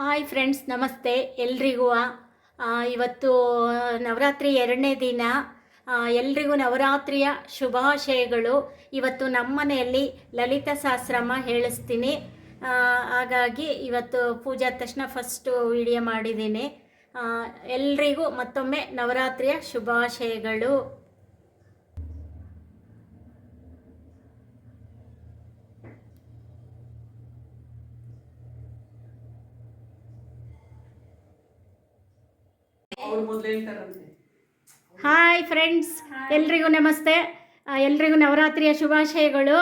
Hi friends, ನಮಸ್ತೆ. ಎಲ್ರಿಗೂ ಇವತ್ತು ನವರಾತ್ರಿ ಎರಡನೇ ದಿನ ಎಲ್ರಿಗೂ ನವರಾತ್ರಿಯ ಶುಭಾಶಯಗಳು. ಇವತ್ತು ನಮ್ಮ ಮನೆಯಲ್ಲಿ ಲಲಿತ ಸಹಸ್ರಮ ಹೇಳಿಸ್ತೀನಿ. ಹಾಗಾಗಿ ಇವತ್ತು ಪೂಜೆ ತಕ್ಷಣ ಫಸ್ಟು ವಿಡಿಯೋ ಮಾಡಿದ್ದೀನಿ. ಎಲ್ರಿಗೂ ಮತ್ತೊಮ್ಮೆ ನವರಾತ್ರಿಯ ಶುಭಾಶಯಗಳು. ಹಾಯ್ ಫ್ರೆಂಡ್ಸ್ ಎಲ್ರಿಗೂ ನಮಸ್ತೆ. ಎಲ್ರಿಗೂ ನವರಾತ್ರಿಯ ಶುಭಾಶಯಗಳು.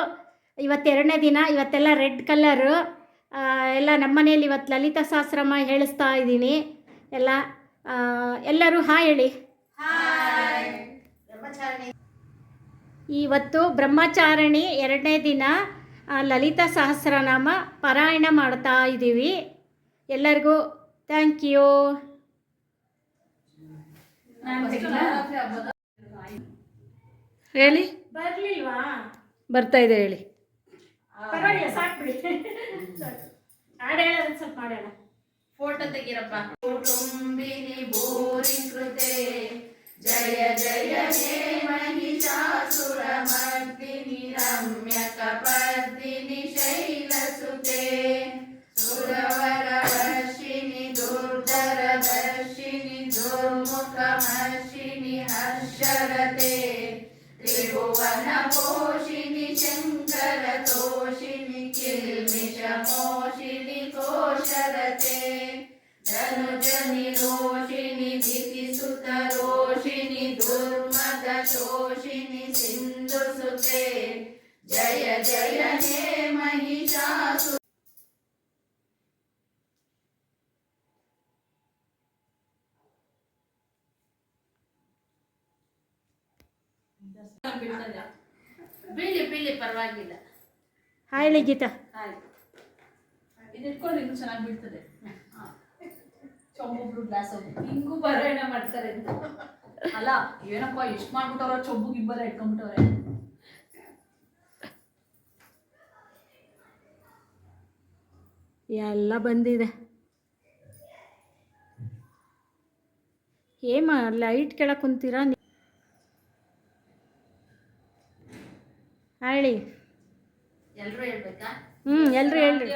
ಇವತ್ತೆರಡನೇ ದಿನ ಇವತ್ತೆಲ್ಲ ರೆಡ್ ಕಲರು. ಎಲ್ಲ ನಮ್ಮನೇಲಿ ಇವತ್ತು ಲಲಿತಾ ಸಹಸ್ರಮ ಹೇಳಿಸ್ತಾ ಇದ್ದೀನಿ. ಎಲ್ಲ ಎಲ್ಲರೂ ಹಾಯ್ ಹೇಳಿ. ಇವತ್ತು ಬ್ರಹ್ಮಚಾರಣಿ ಎರಡನೇ ದಿನ ಲಲಿತ ಸಹಸ್ರನಾಮ ಪಾರಾಯಣ ಮಾಡ್ತಾ ಇದ್ದೀವಿ ಎಲ್ಲರಿಗೂ ಥ್ಯಾಂಕ್ ಯು ಹೇಳಿ ಬರಲಿಲ್ವಾ ಬರ್ತಾ ಇದೆ ಹೇಳಿ ಪರವಾಗಿಲ್ಲ ಸಾಕು ಬಿಡಿ ಹಾಡು ಹೇಳೋದು ಸ್ವಲ್ಪ ಮಾಡೋಣ ಫೋಟೋ ತೆಗೀರಪ್ಪ ಕುಟುಂಬಿನಿ ಭೂರಿ ಕೃತೆ ಜಯ ಜಯ ಹೇ ಮಹಿಷಾಸುರ ಮರ್ದಿನಿ ರಮ್ಯ ಕಪರ್ದಿನಿ ಶೈಲಸುತೆ ಸುರವರ ವರ್ಷಿಣಿ ದುರ್ಧರ ದರ್ಶಿನಿ ದುರ್ಮುಖ भुवनपोषिणि शङ्करतोषिणि किल्मिषमोषिणि कोशरते धनुजनिरोषिणि दितिसुतरोषिणि दुर्मदशोषिणि सिन्धुसुते जय जय हे महिषासु ಜಯ ಬೀಳಿ ಬೀಳಿ ಪರವಾಗಿಲ್ಲ. ಹಾಯ್ ಗೀತಾ. ಇದು ಇಟ್ಕೊಂಡು ಇನ್ನೂ ಚೆನ್ನಾಗಿ ಬೀಳ್ತದೆ. ಚೊಬ್ಬೊಬ್ರು ಗ್ಲಾಸ್ ಹಿಂಗೂ ಬರೋಣ ಮಾಡ್ತಾರೆ ಅಂತ. ಅಲ್ಲ ಏನಪ್ಪ ಎಷ್ಟು ಮಾಡ್ಬಿಟ್ಟವ್ರ? ಚೊಬ್ಬು ಇಬ್ಬರ ಇಟ್ಕೊಂಡ್ಬಿಟ್ಟವ್ರೆ. ಎಲ್ಲ ಬಂದಿದೆ. ಏಮ ಲೈಟ್ ಕೆಳಗೆ ಕುಂತೀರಾ? ಹೇಳಿ. ಎಲ್ಲರೂ ಹೇಳ್ಬೇಕಾ? ಹ್ಞೂ ಎಲ್ಲರೂ ಹೇಳ್ರಿ.